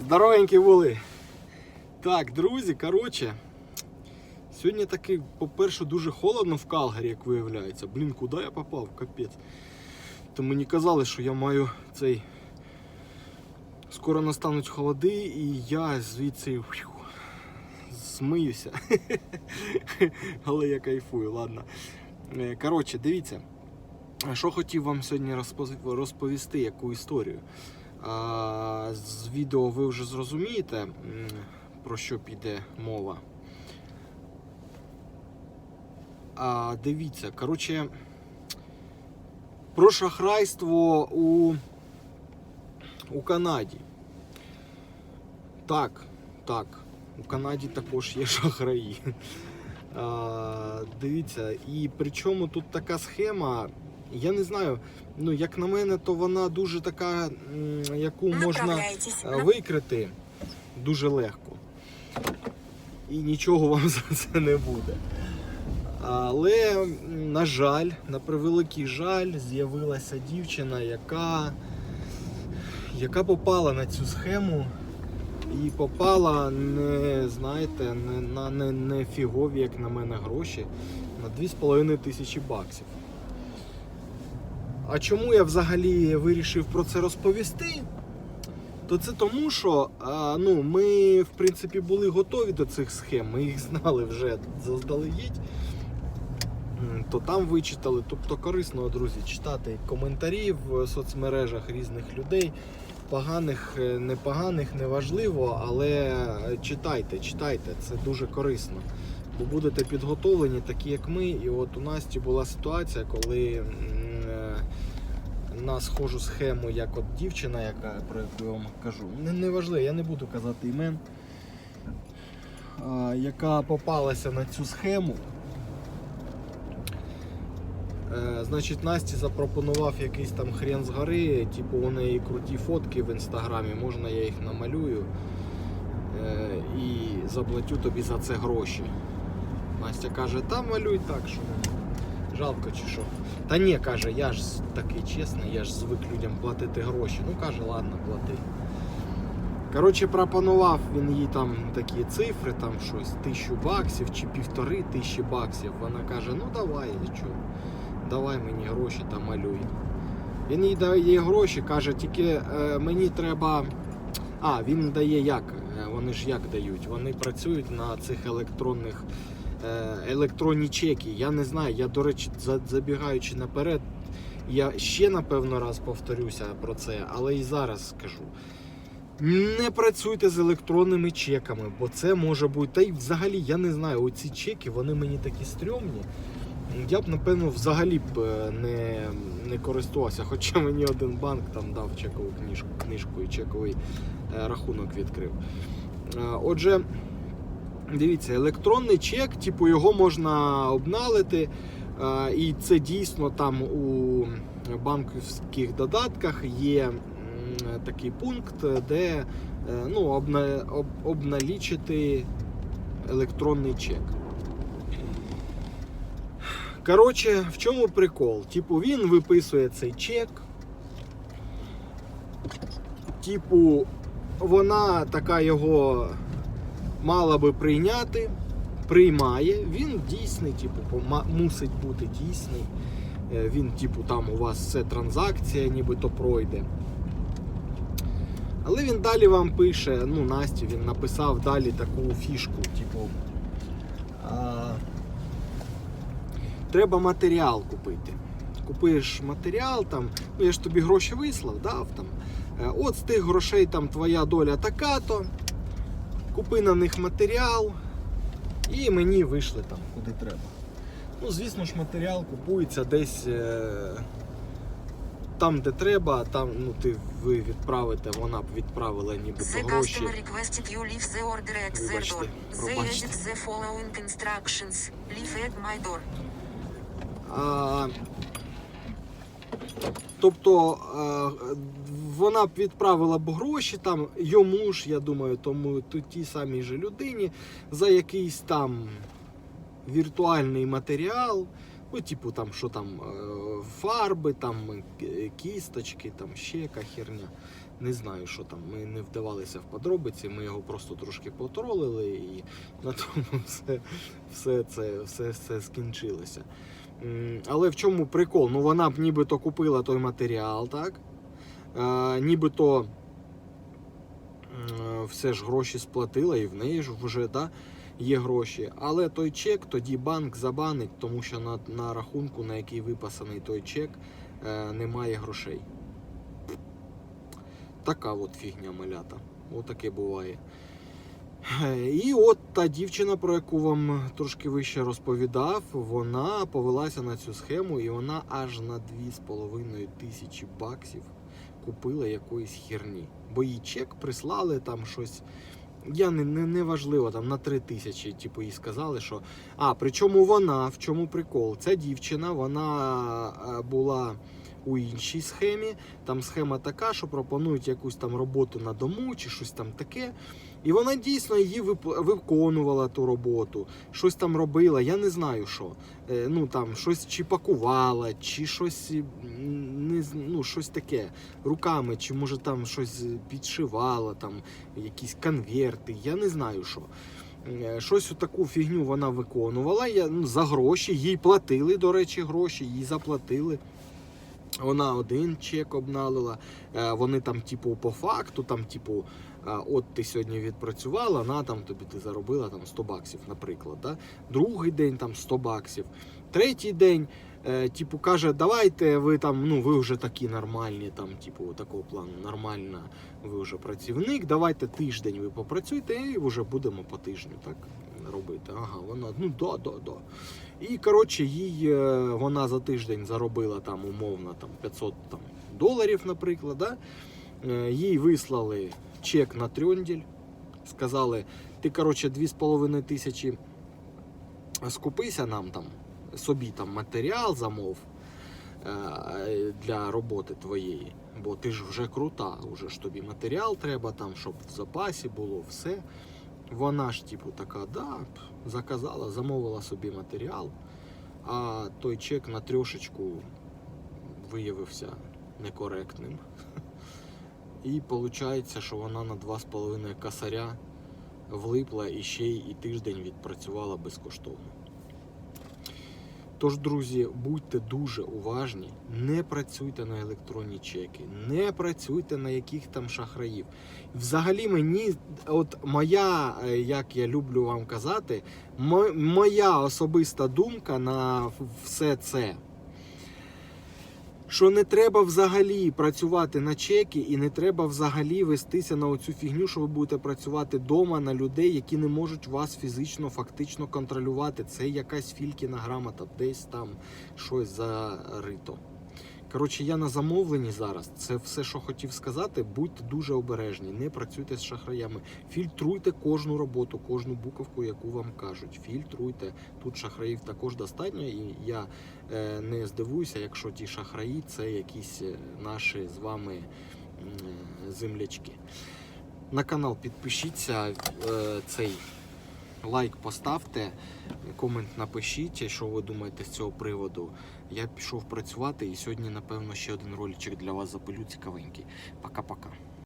Здоровенькі були. Так, друзі, коротше. Сьогодні таки, по-перше, дуже холодно в Калгарі, як виявляється. Блін, куди я попав? Капець. То мені казали, що я маю цей. Скоро настануть холоди, і я звідси змиюся. Але я кайфую, ладно. Е, Коротше, дивіться. Що хотів вам сьогодні розповісти, яку історію. З відео ви вже зрозумієте, про що піде мова. А, дивіться, коротше, про шахрайство у, у Канаді. Так, так, у Канаді також є шахраї. А, дивіться, і причому тут така схема, я не знаю, ну як на мене, то вона дуже така, яку можна е, викрити дуже легко. І нічого вам за це не буде. Але, на жаль, на превеликий жаль, з'явилася дівчина, яка, яка попала на цю схему. І попала не, знаєте, не, на не, не фігові, як на мене, гроші на 2,5 тисячі баксів. А чому я взагалі вирішив про це розповісти? То це тому, що ну, ми, в принципі, були готові до цих схем, ми їх знали вже заздалегідь. То там вичитали. Тобто корисно, друзі, читати коментарі в соцмережах різних людей. Поганих, е, непоганих, неважливо, але читайте, читайте, це дуже корисно. Бо будете підготовлені, такі як ми. І от у Насті була ситуація, коли на схожу схему, як от дівчина, яка про яку я вам кажу. Не, не я не буду казати імен. А, яка попалася на цю схему. Е, значить, Насті запропонував якийсь там хрен з гори, типу у неї круті фотки в інстаграмі, можна я їх намалюю е, і заплатю тобі за це гроші. Настя каже, та малюй так, що жалко чи що. Та ні, каже, я ж такий чесний, я ж звик людям платити гроші. Ну каже, ладно, плати. Коротше, пропонував він їй там такі цифри, там щось, тисячу баксів чи півтори тисячі баксів. Вона каже, ну давай, я чого, давай мені гроші та малюй. Він їй дає гроші, каже, тільки е, мені треба. А, він дає як? Е, Вони ж як дають? Вони працюють на цих електронних електронні чеки. Я не знаю. Я, до речі, забігаючи наперед, я ще напевно раз повторюся про це, але і зараз скажу. Не працюйте з електронними чеками, бо це може бути. Та й взагалі я не знаю, оці чеки вони мені такі стрьомні. Я б, напевно, взагалі б е, не, не користувався, хоча мені один банк там дав чекову книжку, книжку і чековий е, рахунок відкрив. Е, Отже, дивіться, електронний чек, типу його можна обналити, і це дійсно там у банківських додатках є такий пункт, де е, ну, обна, об, обналічити електронний чек. Коротше, в чому прикол? Типу, він виписує цей чек. Типу, вона така його мала би прийняти, приймає. Він дійсний, типу, мусить бути дійсний. Е, Він, типу, там у вас це транзакція, нібито пройде. Але він далі вам пише, ну, Насті він написав далі таку фішку, типу. А, треба матеріал купити. Купуєш матеріал, там, ну я ж тобі гроші вислав, дав там. Е, От з тих грошей там твоя доля така-то. Купи на них матеріал і мені вийшли там куди треба. Ну, звісно ж, матеріал купується десь е, там, де треба, а там ну, ти ви відправите, вона б відправила нібито The гроші. customer requested you leave the order at their door. They added the following instructions. Leave at my door. А, тобто вона б відправила б гроші там йому ж, я думаю, тому тій самій же людині за якийсь там віртуальний матеріал. Ну, типу, там, що там, е, фарби, там е, кісточки, там ще яка херня. Не знаю, що там. Ми не вдавалися в подробиці, ми його просто трошки потролили і на тому все, все це все, все скінчилося. Але в чому прикол? Ну вона б нібито купила той матеріал, так? Е, нібито м, все ж гроші сплатила, і в неї ж вже да, є гроші. Але той чек тоді банк забанить, тому що на, на рахунку, на який виписаний той чек, е, немає грошей. Така от фігня малята. Отаке буває. Е, І от та дівчина, про яку вам трошки вище розповідав, вона повелася на цю схему, і вона аж на 2,5 тисячі баксів купила якоїсь херні. Бо їй чек прислали там щось. Я не, не, не важливо, там на 3 тисячі, типу, їй сказали, що. А, причому вона, в чому прикол? Ця дівчина, вона е, була у іншій схемі. Там схема така, що пропонують якусь там роботу на дому чи щось там таке. І вона дійсно її виконувала ту роботу, щось там робила, я не знаю що. Е, Ну там щось чи пакувала, чи щось не ну, щось таке руками, чи може там щось підшивала, там якісь конверти, я не знаю що. Е, Щось таку фігню вона виконувала я, ну, за гроші, їй платили, до речі, гроші, їй заплатили. Вона один чек обналила. Е, Вони там, типу, по факту, там, типу, е, от ти сьогодні відпрацювала, на там тобі ти заробила там 100 баксів, наприклад. Да? Другий день там 100 баксів. Третій день, е, типу, каже, давайте ви там, ну ви вже такі нормальні, там, типу, такого плану, нормальна, ви вже працівник, давайте тиждень ви попрацюйте і вже будемо по тижню так робити. Ага, вона, ну да, да, да. І коротше, їй е, вона за тиждень заробила там умовно там 500 там, доларів, наприклад. Да? Е, Їй вислали чек на трьонділь. Сказали, ти коротше 2,5 тисячі скупися нам там, собі там матеріал замов е, для роботи твоєї. Бо ти ж вже крута, вже ж тобі матеріал треба там, щоб в запасі було все. Вона ж, типу, така, да, заказала, замовила собі матеріал, а той чек на трьошечку виявився некоректним. І виходить, що вона на 2,5 косаря влипла і ще й і тиждень відпрацювала безкоштовно. Тож, друзі, будьте дуже уважні, не працюйте на електронні чеки, не працюйте на яких там шахраїв. Взагалі, мені, от моя, е, як я люблю вам казати, моя особиста думка на все це. Що не треба взагалі працювати на чеки, і не треба взагалі вестися на оцю фігню, що ви будете працювати вдома на людей, які не можуть вас фізично, фактично контролювати. Це якась фількіна грамота, десь там щось зарито. Коротше, я на замовленні зараз. Це все, що хотів сказати. Будьте дуже обережні, не працюйте з шахраями. Фільтруйте кожну роботу, кожну буковку, яку вам кажуть. Фільтруйте. Тут шахраїв також достатньо, і я е, не здивуюся, якщо ті шахраї це якісь е, наші з вами е, землячки. На канал підпишіться, е, цей лайк поставте, комент напишіть, що ви думаєте з цього приводу. Я пішов працювати і сьогодні, напевно, ще один роличок для вас запилю цікавенький. Пока-пока.